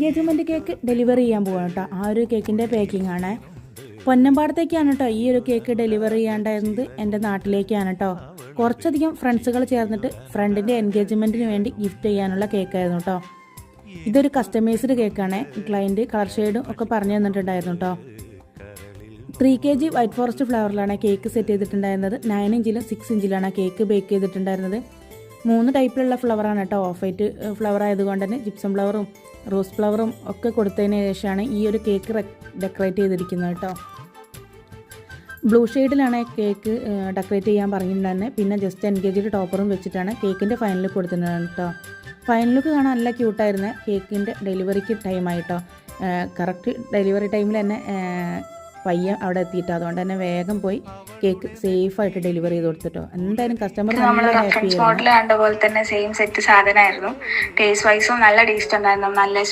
Engagement cake delivery ചെയ്യാൻ പോവാണ് കേട്ടോ. ആ ഒരു കേക്കിന്റെ പാക്കിംഗ് ആണ്. പൊന്നമ്പാടത്തേക്കാണ് കേട്ടോ ഈ ഒരു കേക്ക് ഡെലിവറി ചെയ്യേണ്ടത് എന്റെ നാട്ടിലേക്കാണ് കേട്ടോ. കുറച്ചധികം ഫ്രണ്ട്സുകൾ ചേർന്നിട്ട് ഫ്രണ്ടിന്റെ എൻഗേജ്മെന്റിന് വേണ്ടി ഗിഫ്റ്റ് ചെയ്യാനുള്ള കേക്കായിരുന്നു കേട്ടോ. ഇതൊരു കസ്റ്റമൈസ്ഡ് കേക്കാണ്. ക്ലയന്റ് കളർ ഷെയ്ഡും ഒക്കെ പറഞ്ഞു തന്നിട്ടുണ്ടായിരുന്നു കേട്ടോ. Three K G white forest ഫ്ലവറിലാണ് cake set ചെയ്തിട്ടുണ്ടായിരുന്നത്. നയൻ ഇഞ്ചിലും സിക്സ് ഇഞ്ചിലാണ് കേക്ക് ബേക്ക് ചെയ്തിട്ടുണ്ടായിരുന്നത്. മൂന്ന് ടൈപ്പിലുള്ള ഫ്ലവറാണ് കേട്ടോ ഓഫ് വൈറ്റ് ഫ്ലവർ ആയതുകൊണ്ട് തന്നെ ജിപ്സം ഫ്ലവറും റോസ് ഫ്ലവറും ഒക്കെ കൊടുത്തതിന് ശേഷമാണ് ഈ ഒരു കേക്ക് ഡെക്കറേറ്റ് ചെയ്തിരിക്കുന്നത് കേട്ടോ. ബ്ലൂ ഷെയ്ഡിലാണ് കേക്ക് ഡെക്കറേറ്റ് ചെയ്യാൻ പറഞ്ഞിട്ടുണ്ടായിരുന്നെ പിന്നെ ജസ്റ്റ് എൻഗേജ്ഡ് ടോപ്പറും വെച്ചിട്ടാണ് കേക്കിന്റെ ഫൈനൽ കൊടുത്തിരുന്നത് കേട്ടോ. ഫൈനൽ ലുക്ക് കാണാൻ നല്ല ക്യൂട്ടായിരുന്നു കേക്കിന്റെ ഡെലിവറിക്ക് ടൈമായിട്ടോ കറക്റ്റ് ഡെലിവറി ടൈമിൽ തന്നെ ആ, പയ്യൻ അവിടെ എത്തിയിട്ട് അതുകൊണ്ട് തന്നെ വേഗം പോയി കേക്ക് സേഫ് ആയിട്ട് ഡെലിവറി ചെയ്ത് കൊടുത്തിട്ടോ. എന്തായാലും കസ്റ്റമർ നമ്മൾ റെഫറൻസ് മോഡൽ കണ്ട പോലെ തന്നെ സെയിം സെറ്റ് സാധനമായിരുന്നു ടേസ്റ്റ് വൈസും നല്ല ടേസ്റ്റ് ഉണ്ടായിരുന്നു. നല്ല